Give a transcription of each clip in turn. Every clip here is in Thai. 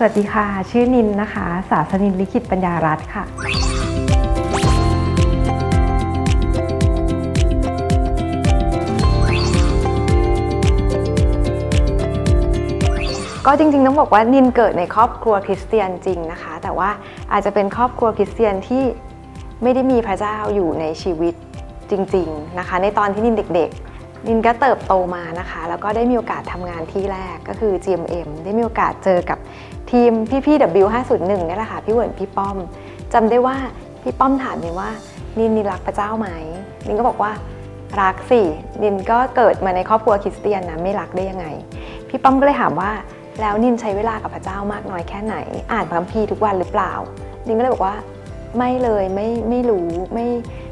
สวัสดีค่ะ ชื่อนินนะคะศาสนินลิขิตปัญญารัตน์ค่ะ ก็จริงๆ ต้องบอกว่านินเกิดในครอบครัวคริสเตียนจริงนะคะ แต่ว่าอาจจะเป็นครอบครัวคริสเตียนที่ไม่ได้มีพระเจ้าอยู่ในชีวิตจริง ๆนะคะ ในตอนที่นินเด็กๆนินก็เติบโตมานะคะ แล้วก็ได้มีโอกาสทำงานที่แรกก็คือ GMM ได้มีโอกาสเจอกับ ทีมพี่ๆ W501 นี่แหละค่ะพี่เหวินพี่ป้อมจำได้ว่าพี่ป้อมถามนินว่านินนินรักพระเจ้าไหมนินก็บอกว่ารักสินินก็เกิดมาในครอบครัวคริสเตียนนะไม่รักได้ยังไง พี่ป้อมก็เลยถามว่าแล้วนินใช้เวลากับพระเจ้ามากน้อยแค่ไหน อ่านพระคัมภีร์ทุกวันหรือเปล่า นินก็เลยบอกว่าไม่เลยไม่ไม่รู้ไม่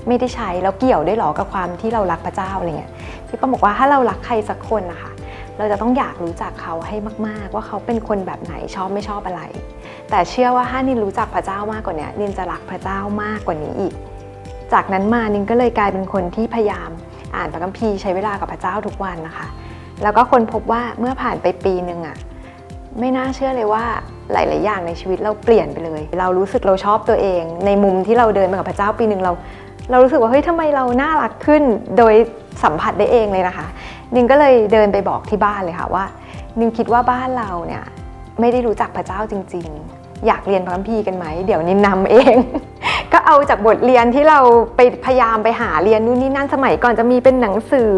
ไม่ได้ใช้แล้วเกี่ยวได้หรอกับความที่เรารักพระเจ้าอะไรเงี้ยพี่ป้อมบอกว่าถ้าเรารักใครสักคนนะคะ เราจะต้องอยากรู้จักเขาให้มาก ๆ ว่าเขาเป็นคนแบบไหนชอบไม่ชอบอะไร แต่เชื่อว่าถ้านินรู้จักพระเจ้ามากกว่านี้นินจะรักพระเจ้ามากกว่านี้อีก จากนั้นมานินก็เลยกลายเป็นคนที่พยายามอ่านพระคัมภีร์ใช้เวลากับพระเจ้าทุกวันนะคะ แล้วก็คนพบว่าเมื่อผ่านไปปีหนึ่งอะไม่น่าเชื่อเลยว่าหลาย ๆ อย่างในชีวิตเราเปลี่ยนไปเลย เรารู้สึกเราชอบตัวเอง ในมุมที่เราเดินมากับพระเจ้าปีหนึ่งเรา เรารู้สึกว่าเฮ้ยทำไมเราน่ารักขึ้นโดยสัมผัสได้เองเลยนะคะ นินก็เลยเดินไปบอกที่บ้านเลยค่ะว่า นินคิดว่าบ้านเราเนี่ยไม่ได้รู้จักพระเจ้าจริง ๆ อยากเรียนพระคัมภีร์กันไหม เดี๋ยวนินนำเอง ก็เอาจากบทเรียนที่เราไปพยายามไปหาเรียนนู่นนี่นั่นสมัยก่อนจะมีเป็นหนังสือ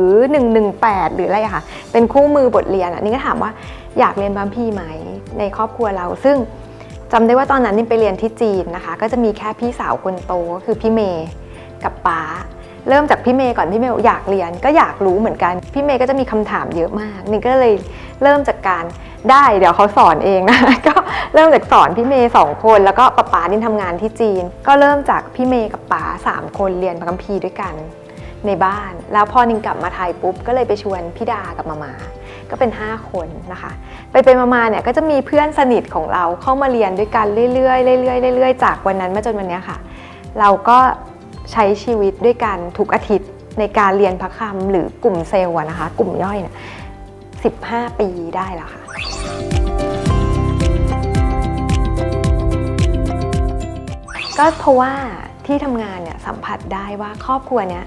118 หรืออะไรค่ะ เป็นคู่มือบทเรียนอะนี่ก็ถามว่าอยากเรียนพระคัมภีร์ไหมในครอบครัวเราซึ่งจำได้ว่าตอนนั้นนี่ไปเรียนที่จีนนะคะ ก็จะมีแค่พี่สาวคนโตก็คือพี่เมย์ กับป๊าเริ่มจากพี่เมย์ก่อนพี่เมย์อยากเรียนก็อยากรู้เหมือนกันพี่เมย์ก็จะมีคำถามเยอะมากนี่ก็เลยเริ่มจากการได้เดี๋ยวเขาสอนเองนะก็เริ่มจากสอนพี่เมย์สองคนแล้วก็ป๊าป๊านี่ทำงานที่จีน ก็เริ่มจากพี่เมย์กับป๊าสามคนเรียนพระคัมภีร์ด้วยกันในบ้าน แล้วพอนิงกลับมาไทยปุ๊บก็เลยไปชวนพี่ดากับมามาก็เป็น 5 คนนะคะ ไปไปมาๆเนี่ยก็จะมีเพื่อนสนิทของเราเข้ามาเรียนด้วยกันเรื่อยๆเรื่อยๆเรื่อยๆจากวันนั้นมาจนวันนี้ค่ะ เราก็ ใช้ชีวิตด้วยกันทุกอาทิตย์ในการเรียนพระคำหรือกลุ่มเซลล์นะคะ กลุ่มย่อยเนี่ย15 ปีได้แล้วค่ะก็เพราะว่าที่ทำงานเนี่ยสัมผัสได้ว่าครอบครัวเนี้ย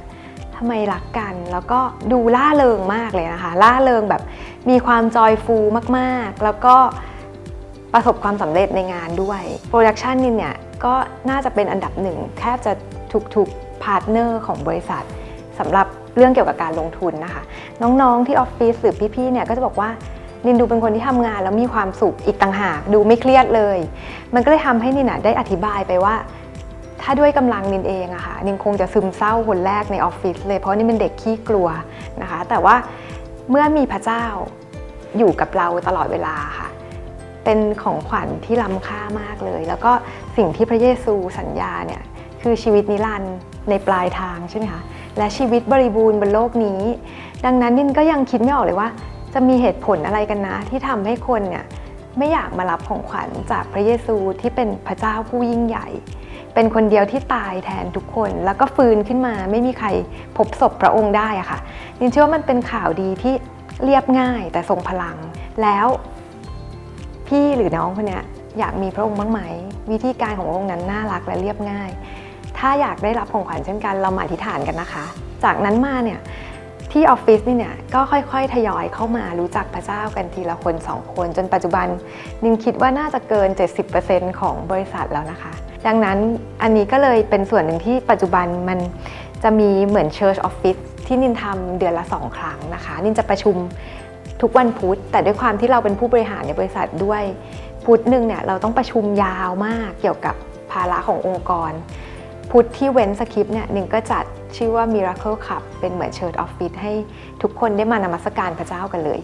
ทำไมรักกันแล้วก็ดูล่าเริงมากเลยนะคะล่าเริงแบบมีความจอยฟูมากๆ แล้วก็ประสบความสำเร็จในงานด้วยโปรดักชันนี่เนี่ยก็น่าจะเป็นอันดับหนึ่งแทบจะ ทุกๆพาร์ทเนอร์ของบริษัทสำหรับเรื่องเกี่ยวกับการลงทุนนะคะ น้องๆที่ออฟฟิศหรือพี่ๆเนี่ยก็จะบอกว่านินดูเป็นคนที่ทำงานแล้วมีความสุขอีกต่างหาก ดูไม่เครียดเลย มันก็เลยทำให้นินนะได้อธิบายไปว่า ถ้าด้วยกำลังนินเองอะค่ะนินคงจะซึมเศร้าคนแรกในออฟฟิศเลยเพราะนี่เป็นเด็กขี้กลัวนะคะ แต่ว่าเมื่อมีพระเจ้าอยู่กับเราตลอดเวลาค่ะ เป็นของขวัญที่ล้ำค่ามากเลย แล้วก็สิ่งที่พระเยซูสัญญาเนี่ย คือชีวิตนิรันดร์ในปลายทางใช่ไหมคะและชีวิตบริบูรณ์บนโลกนี้ ดังนั้นนินก็ยังคิดไม่ออกเลยว่า จะมีเหตุผลอะไรกันนะ ที่ทำให้คนเนี่ยไม่อยากมารับของขวัญจากพระเยซูที่เป็นพระเจ้าผู้ยิ่งใหญ่ เป็นคนเดียวที่ตายแทนทุกคน แล้วก็ฟื้นขึ้นมาไม่มีใครพบศพพระองค์ได้อะค่ะนินเชื่อว่ามันเป็นข่าวดีที่เรียบง่ายแต่ทรงพลัง แล้วพี่หรือน้องคนเนี้ยอยากมีพระองค์บ้างไหม วิธีการของพระองค์นั้นน่ารักและเรียบง่าย ถ้าอยากได้รับของขวัญเช่นกันเรามาอธิษฐานกันนะคะ จากนั้นมาเนี่ยที่ออฟฟิศนี่เนี่ยก็ค่อยๆ ทยอยเข้ามารู้จักพระเจ้ากันทีละคนสองคน จนปัจจุบันนินคิดว่าน่าจะเกิน 70%ของบริษัทแล้วนะคะ ดังนั้นอันนี้ก็เลยเป็นส่วนหนึ่งที่ปัจจุบันมันจะมีเหมือน Church Office ที่นินทำเดือนละ2ครั้งนะคะ นินจะประชุมทุกวันพุธ แต่ด้วยความที่เราเป็นผู้บริหารในบริษัทด้วยพุธหนึ่งเนี่ยเราต้องประชุมยาวมากเกี่ยวกับภาระขององค์กร พุธที่เว้นสคริปต์เนี่ยหนึ่งก็จัดชื่อว่า Miracle Cup เป็นเหมือนเชิดออฟฟิศให้ทุกคนได้มานมัสการพระเจ้ากันเลย